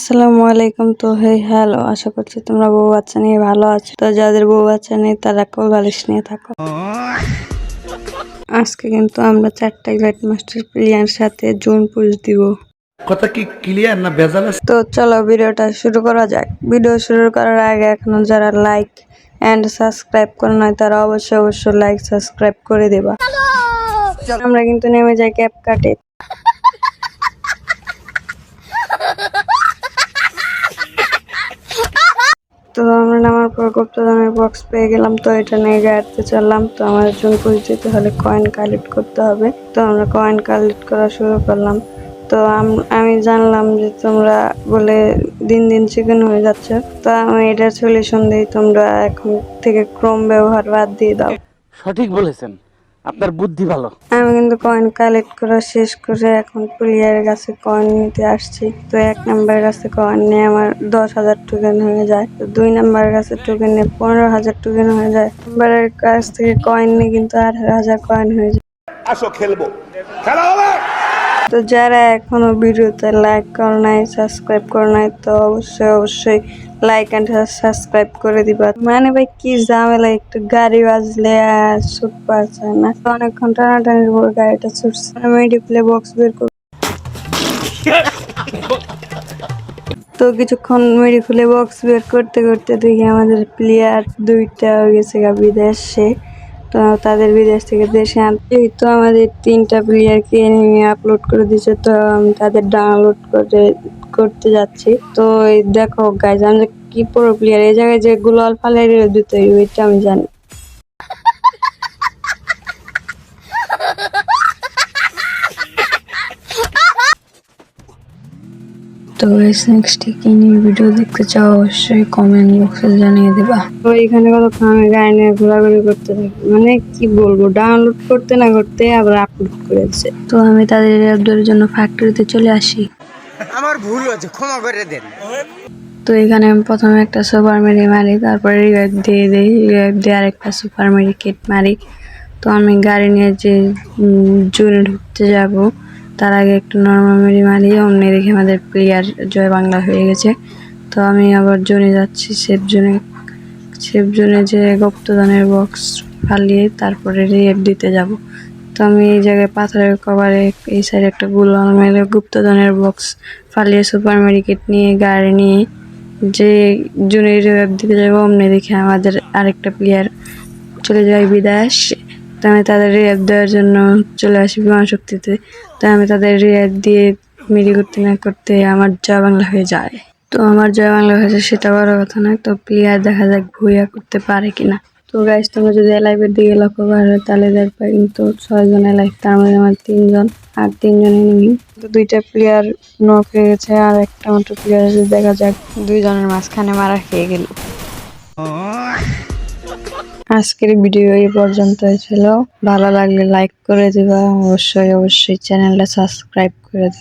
আসসালামু আলাইকুম তো হে হ্যালো আশা করছি তোমরা বউ বাচ্চা নিয়ে ভালো আছো। তো যাদের বউ বাচ্চা নেই তারা বালিশ নিয়ে থাকো। আজকে কিন্তু আমরা চারটা গ্রেট মাস্টার প্লেয়ার সাথে জুন পুজ দিব। কথা কি ক্লিয়ার না ভেজাল আছে? তো চলো ভিডিওটা শুরু করা যাক। ভিডিও শুরু করার আগে এখনও যারা লাইক এন্ড সাবস্ক্রাইব করে নয় তারা অবশ্যই অবশ্যই লাইক সাবস্ক্রাইব করে দেবা। আমরা কিন্তু নেমে যাই ক্যাপ কাটে আমরা পর গুপ্তধনের বক্স পেয়ে গেলাম। তো এটা নিয়ে গাড়িতে চললাম। তো আমাদের জন্য পরিচিত হলে কয়েন কালেক্ট করতে হবে। তো আমরা কয়েন কালেক্ট করা শুরু করলাম। তো আমি জানলাম যে তোমরা বলে দিন দিন চিকেন হয়ে যাচ্ছে। তো আমি এটা সলিউশন দিই, তোমরা এখন থেকে ক্রোম ব্যবহার বাদ দিয়ে দাও। সঠিক বলেছেন। আপনার বুদ্ধি ভালো। আমি কিন্তু কয়েন কালেক্ট করা শেষ করে এখন প্লেয়ারের কাছে কয়েন নিতে আসছি। তো এক নাম্বারের কাছে কয়েন নিয়ে আমার দশ হাজার টোকেন হয়ে যায়। তো দুই নাম্বারের কাছে টোকেন নিয়ে পনেরো হাজার টোকেন হয়ে যায়। নাম্বারের কাছ থেকে কয়েন নিয়ে কিন্তু আঠারো হাজার কয়েন হয়ে যায়। আসো খেলব। খেলা হবে! তো যারা এখনও ভিডিওতে লাইক করে নাই সাবস্ক্রাইব করে নাই তো অবশ্যই অবশ্যই লাইক অ্যান্ড সাবস্ক্রাইব করে দিবা। মানে ভাই, কি ঝামেলা, একটু গাড়ি বাজলে আর ছুট পাচ্ছে না। অনেকক্ষণ টানাটানির পর গাড়িটা ছুটছে। আমি ডিপ্লে বক্স বের করব তো কিছুক্ষণ মেডি খুলে বক্স বের করতে করতে দেখি আমাদের প্লেয়ার দুইটা হয়ে গেছে গা বিদেশে। তো তাদের বিদেশ থেকে দেশে আনতে তো আমাদের তিনটা প্লেয়ারকে নিয়ে আপলোড করে দিয়েছে, তো আমি তাদের ডাউনলোড করে, করতে যাচ্ছি। তো দেখো গাইজ আমরা কি পুরো প্লেয়ার এই জায়গায় যে গুলাল ফালের দিতে ওইটা আমি জানি। তো গাইস নেক্সট কি নিয়ে ভিডিও দেখতে চাও অবশ্যই কমেন্ট বক্সে জানিয়ে দেবা। তো এখানে কতক্ষণ আমি গাড়ি নিয়ে ঘোরাঘুরি করতে থাকি? মানে কি বলব ডাউনলোড করতে না করতে আবার আপলোড করে দিচ্ছে তো আমি তাদের অ্যাপদের জন্য ফ্যাক্টরিতে চলে আসি। আমার ভুল হয়েছে ক্ষমা করে দেন। তো এখানে আমি প্রথমে একটা সুপার মেরি মারি তারপরে রিভাইভ দিয়ে দিই রিভাইভ দিয়ে আরেকটা সুপার মেরি কিট মারি। তো আমি গাড়ি নিয়ে যে জুনে ঢুকতে যাব তার আগে একটু নর্মাল মেরি মারি অমনি দেখে আমাদের প্লেয়ার জয় বাংলা হয়ে গেছে। তো আমি আবার জোনে যাচ্ছি সেফ জোনে। সেফ জোনে যে গুপ্তধনের বক্স ফালিয়ে তারপরে রিয়েপ দিতে যাব। তো আমি এই জায়গায় পাথরের কভারে এই সাইডে একটা গুলাল মেরে গুপ্তধনের বক্স ফালিয়ে সুপার মেডিকেট নিয়ে, গাড়ি নিয়ে যে জুনের রিভাইভ দিতে যাব, অমনি দেখে আমাদের আরেকটা প্লেয়ার চলে যায় বিদেশ তো আমি তাদের রিয়াব দেওয়ার জন্য চলে আসি বিমান শক্তিতে। তো আমি তাদের রিয়াব দিয়ে মিলি করতে না করতে আমার জয় বাংলা হয়ে যায়। তো আমার জয় বাংলা হয়েছে সেটা বড় কথা না, তো প্লেয়ার দেখা যাক ভুইয়া করতে পারে কিনা। তো গাইস তোমরা যদি এলাইভের দিকে লক্ষ্য করো, তাহলে দেখবে কিন্তু ছয়জন লাইভ তার মধ্যে আমার তিনজন আর তিনজন এনিমি তো দুইটা প্লেয়ার নক হয়ে গেছে আর একটা মাত্র প্লেয়ার দেখা যাক দুইজনের মাঝখানে মারা খেয়ে গেল। আজকের ভিডিও এই পর্যন্ত ছিল। ভালো লাগলে লাইক করে দিবা। অবশ্যই অবশ্যই চ্যানেলটা সাবস্ক্রাইব করে দিবা।